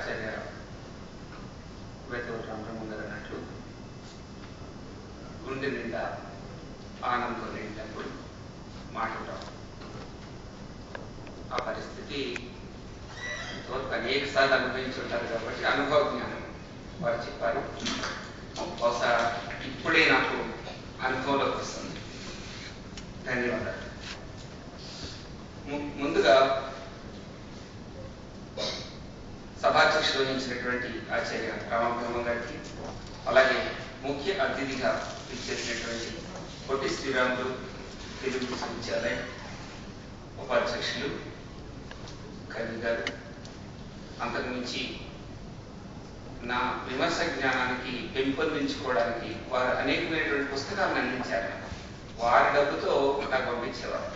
ఆచార్య వేతూరు రామబ్రహ్మ గారు అన్నట్లు గుండె నిండా ఆనందం నిండినప్పుడు మాటలు ఆ పరిస్థితి అనేక సార్లు కాబట్టి అనుభవ జ్ఞానం వారు చెప్పారు బహుశా ఇప్పుడే నాకు అనుభవంలోకి వస్తుంది ధన్యవాదాలు ము- ముందుగా సభాధ్యక్షుడు వహించినటువంటి ఆచార్య రామబ్రహ్మ గారికి అలాగే ముఖ్య అతిథిగా ఇచ్చేసినటువంటి పొట్టి శ్రీరాములు తెలుగు విశ్వవిద్యాలయం ఉపాధ్యక్షులు కవి గారు. అంతకుమించి నా విమర్శ జ్ఞానానికి పెంపొందించుకోవడానికి వారు అనేకమైనటువంటి పుస్తకాలను అందించారు. వారి డబ్బుతో నాకు పంపించేవారు.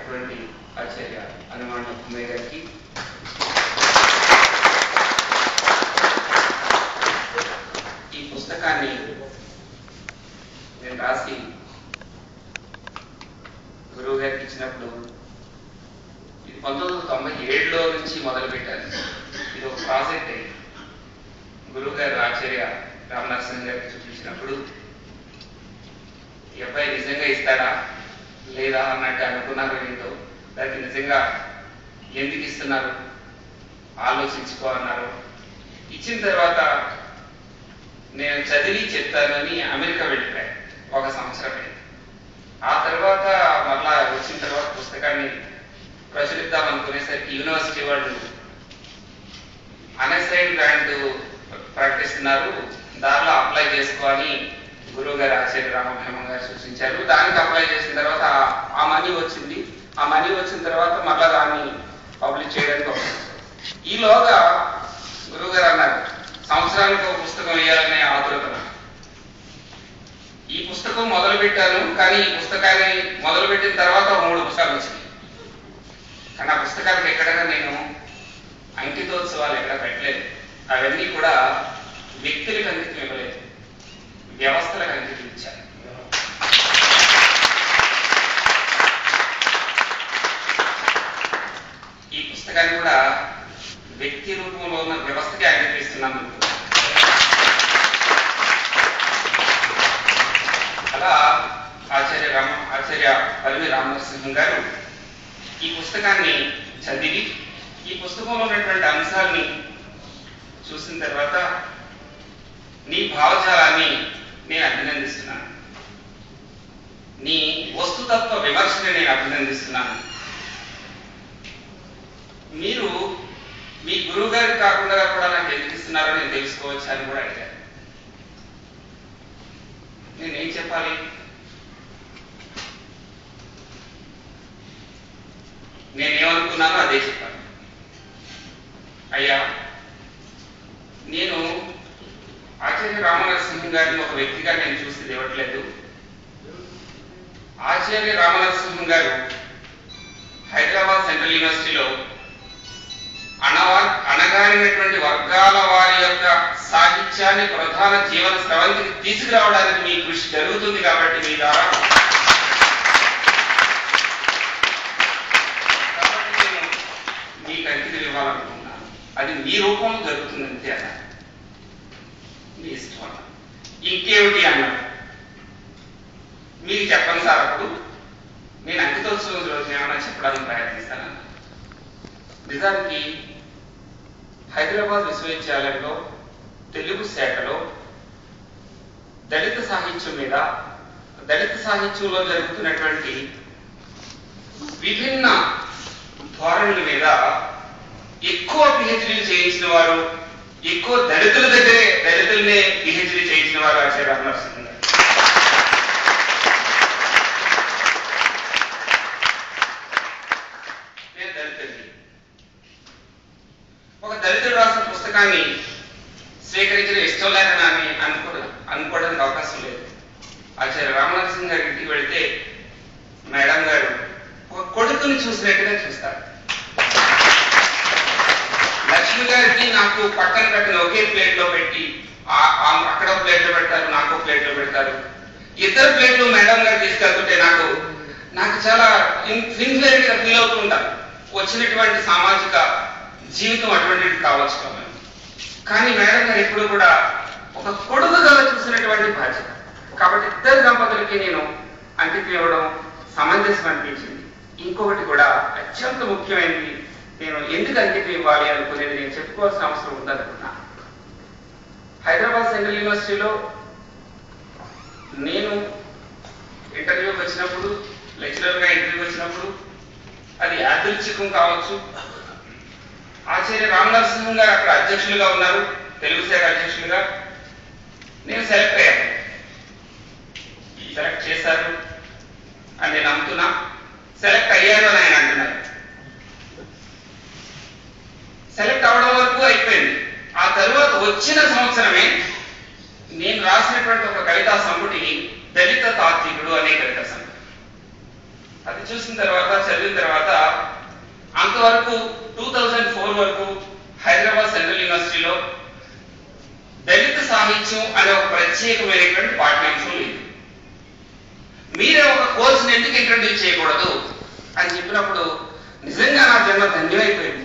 అటువంటి ఆచార్య హనుమాన్ కుమ్మయ్య గారికి ఈ పుస్తకాన్ని నేను రాసి గురువు గారికి ఇచ్చినప్పుడు ఇది పంతొమ్మిది వందల తొంభై ఏడులో నుంచి మొదలు పెట్టారు ఇది ఒక ప్రాజెక్ట్ అయింది. గురువు గారు ఆచార్య రామనరసింహ గారికి చూపించినప్పుడు ఈ అబ్బాయి నిజంగా ఇస్తాడా? లేదా? అన్నట్టు అనుకున్నారు ఏంటో దానికి నిజంగా ఎందుకు ఇస్తున్నారు? ఆలోచించుకోన్నారు ఇచ్చిన తర్వాత నేను చదివి చెప్తానని అమెరికా వెళ్ళిపోయాను. ఒక సంవత్సరం అయింది. ఆ తర్వాత మళ్ళా వచ్చిన తర్వాత పుస్తకాన్ని ప్రచురిద్దాం అనుకునేసరికి యూనివర్సిటీ వాళ్ళు అనసైడ్ గ్రాంట్ ప్రకటిస్తున్నారు. దానిలో అప్లై చేసుకోవాలి గురువు గారు ఆచార్య రామబ్రహ్మ గారు సూచించారు. దానికి అప్లై చేసిన తర్వాత ఆ- మనీ వచ్చింది. ఆ మనీ వచ్చిన తర్వాత మళ్ళా దాన్ని పబ్లిష్ చేయడానికి ఒక ఈలోగా గురువు గారు అన్నారు సంవత్సరానికి ఒక పుస్తకం వేయాలనే ఆతురత ఈ పుస్తకం మొదలు పెట్టాను కానీ ఈ పుస్తకాన్ని మొదలు పెట్టిన తర్వాత మూడు పుస్తకాలు వచ్చింది కానీ ఆ పుస్తకానికి ఎక్కడైనా నేను అంకితోత్సవాలు ఎక్కడ పెట్టలేదు. అవన్నీ కూడా వ్యక్తులకు అంకితం ఇవ్వలేదు. వ్యవస్థలకు అంకితం ఇచ్చాను ఈ పుస్తకాన్ని కూడా వ్యక్తి రూపంలో ఉన్న వ్యవస్థకి అంగీకరిస్తున్నాను అలా ఆచార్య రామ ఆచార్య పల్లి రామనరసింహం గారు ఈ పుస్తకాన్ని చదివి ఈ పుస్తకంలో ఉన్నటువంటి అంశాల్ని చూసిన తర్వాత నీ భావజాలాన్ని నేను అభినందిస్తున్నాను. నీ వస్తుతత్వ విమర్శని నేను అభినందిస్తున్నాను. మీరు మీ గురువు గారికి కాకుండా కూడా నాకు ఎందుకు ఇస్తున్నారో నేను తెలుసుకోవచ్చు అని కూడా అడిగాను నేనేం చెప్పాలి? నేనేమనుకున్నానో అదే చెప్పాను అయ్యా నేను ఆచార్య రామనరసింహం గారిని ఒక వ్యక్తిగా నేను చూసి ఇవ్వట్లేదు ఆచార్య రామనరసింహం గారు హైదరాబాద్ సెంట్రల్ యూనివర్సిటీలో అనవా అనగానినటువంటి వర్గాల వారి యొక్క సాహిత్యాన్ని ప్రధాన జీవన స్రవంతికి తీసుకురావడానికి మీ కృషి జరుగుతుంది కాబట్టి మీ ద్వారా కాబట్టి నేను మీకు అంకితం ఇవ్వాలనుకుంటున్నాను అది మీ రూపంలో జరుగుతుంది అంతే మీ ఇష్టం అన్న. ఇంకేమిటి అన్నాడు మీకు చెప్పండి సార్ అప్పుడు. నేను అంకితోత్సవం రోజు ఏమైనా చెప్పడానికి ప్రయత్నిస్తానన్న నిజానికి హైదరాబాద్ విశ్వవిద్యాలయంలో తెలుగు శాఖలో దళిత సాహిత్యం మీద దళిత సాహిత్యంలో జరుగుతున్నటువంటి విభిన్న ధోరణుల మీద ఎక్కువ పిహెచ్డీలు చేయించిన వారు ఎక్కువ దళితుల దగ్గరే దళితులనే పిహెచ్డీ చేయించిన వారు ఆచార్య రామనరసింహ గారు. నేను దళితుడిని ఒక దళితుడు రాసిన పుస్తకాన్ని స్వీకరించిన ఇష్టం లేదని అని అనుకో అనుకోవడానికి అవకాశం లేదు. ఆచార్య రామనరసింహ గారి ఇంటికి వెళితే మేడం గారు ఒక కొడుకుని చూసినట్టుగా చూస్తారు. గారికి నాకు పక్కన పెట్టిన ఒకే ప్లేట్లో పెట్టి ఆ- అక్కడ ప్లేట్లో పెడతారు నాకు ప్లేట్లో పెడతారు. ఇద్దరు ప్లేట్లు మేడం గారు తీసుకెళ్తుంటే నాకు నాకు చాలా ఇన్ఫీరియర్గా ఫీల్ అవుతుంటా వచ్చినటువంటి సామాజిక జీవితం అటువంటిది కావచ్చు కానీ మేడం గారు ఎప్పుడు కూడా ఒక కొడుకుగా చూసినటువంటి బాధ్యత. కాబట్టి ఇద్దరు దంపతులకి నేను అంకితం ఇవ్వడం సమంజసం అనిపించింది. ఇంకొకటి కూడా అత్యంత ముఖ్యమైనది నేను ఎందుకు అంకితం ఇవ్వాలి అనుకునేది నేను చెప్పుకోవాల్సిన అవసరం ఉందనుకున్నా. హైదరాబాద్ సెంట్రల్ యూనివర్సిటీలో నేను ఇంటర్వ్యూకి వచ్చినప్పుడు లెక్చరర్గా ఇంటర్వ్యూకి వచ్చినప్పుడు అది యాదృచ్ఛికం కావచ్చు. ఆచార్య రామనరసింహం గారు అక్కడ అధ్యక్షులుగా ఉన్నారు తెలుగు శాఖ అధ్యక్షులుగా. నేను సెలెక్ట్ అయ్యాను. సెలెక్ట్ చేశారు అని నేను నమ్ముతున్నా. సెలెక్ట్ అయ్యారు అని ఆయన అంటున్నారు. సెలెక్ట్ అవడం వరకు అయిపోయింది. ఆ తరువాత వచ్చిన సంవత్సరమే నేను రాసినటువంటి ఒక కవితా సంపుటి దళిత తాత్వికుడు అనే కవితా సంపుటి. అది చూసిన తర్వాత చదివిన తర్వాత అంతవరకు టూ థౌజండ్ ఫోర్ వరకు హైదరాబాద్ సెంట్రల్ యూనివర్సిటీలో దళిత సాహిత్యం అనే ఒక ప్రత్యేకమైనటువంటి పాఠ్యాంశం లేదు మీరే ఒక కోర్సుని ఎందుకు ఇంట్రడ్యూస్ చేయకూడదు అని చెప్పినప్పుడు నిజంగా నా జన్మ ధన్యమైపోయింది.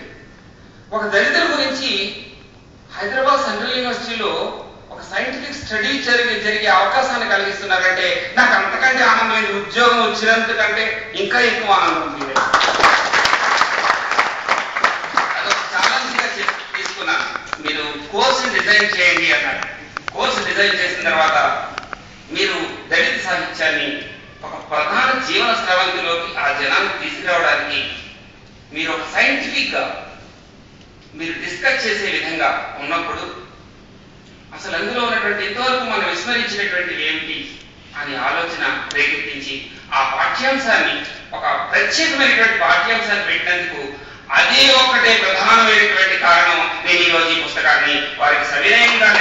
ఒక దళితుల గురించి హైదరాబాద్ సెంట్రల్ యూనివర్సిటీలో ఒక సైంటిఫిక్ స్టడీ జరిగి జరిగే అవకాశాన్ని కలిగిస్తున్నారంటే నాకు అంతకంటే ఆనందమైన ఉద్యోగం వచ్చినందుకంటే ఇంకా ఎక్కువ ఆనందం ఉంది. తీసుకున్నాను. మీరు కోర్సు డిజైన్ చేయండి అన్నారు. కోర్సు డిజైన్ చేసిన తర్వాత మీరు దళిత సాహిత్యాన్ని ఒక ప్రధాన జీవన స్రవంతిలోకి ఆ జనాన్ని తీసుకురావడానికి మీరు ఒక సైంటిఫిక్గా మీరు డిస్కస్ చేసే విధంగా ఉన్నప్పుడు అసలు అందులో ఉన్నటువంటి ఇంతవరకు మనం విస్మరించినటువంటి ఏమిటి అని ఆలోచన రేకెత్తించి ఆ పాఠ్యాంశాన్ని ఒక ప్రత్యేకమైనటువంటి పాఠ్యాంశాన్ని పెట్టినందుకు అదే ఒక్కటే ప్రధానమైనటువంటి కారణం నేను ఈరోజు ఈ పుస్తకాన్ని వారికి సవినయంగా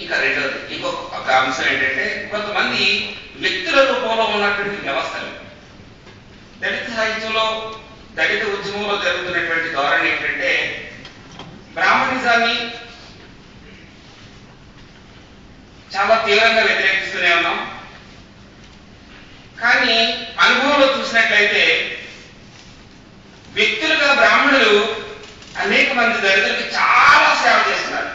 ఇక రెండోది ఇంకొక ఒక అంశం ఏంటంటే కొంతమంది వ్యక్తుల రూపంలో ఉన్నటువంటి వ్యవస్థలు. దళిత సాహిత్యంలో దళిత ఉద్యమంలో జరుగుతున్నటువంటి ధోరణి ఏంటంటే బ్రాహ్మణిజాన్ని చాలా తీవ్రంగా వ్యతిరేకిస్తూనే ఉన్నాం. కానీ అనుభవంలో చూసినట్లయితే వ్యక్తులుగా బ్రాహ్మణులు అనేక మంది దళితులకు చాలా సేవ చేస్తున్నారు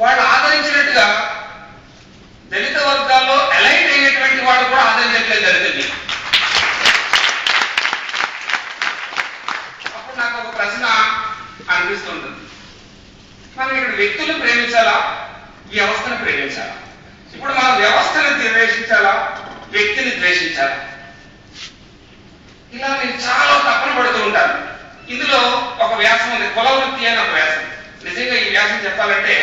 వాళ్ళు ఆదరించినట్టుగా దళిత వర్గాల్లో ఎలైట్ అయినటువంటి వాళ్ళు కూడా ఆదరించట్లేదు దళితుల్ని అప్పుడు నాకు ఒక ప్రశ్న అనిపిస్తుంటుంది మనం ఇక్కడ ప్రేమించాలా వ్యవస్థను ప్రేమించాలా ఇప్పుడు మనం వ్యవస్థను ద్వేషించాలా వ్యక్తిని ద్వేషించాలా? ఇలా నేను చాలా తపన పడుతూ ఉంటాను ఇందులో ఒక వ్యాసం ఉంది కుల వృత్తి అని ఒక వ్యాసం. నిజంగా ఈ వ్యాసం చెప్పాలంటే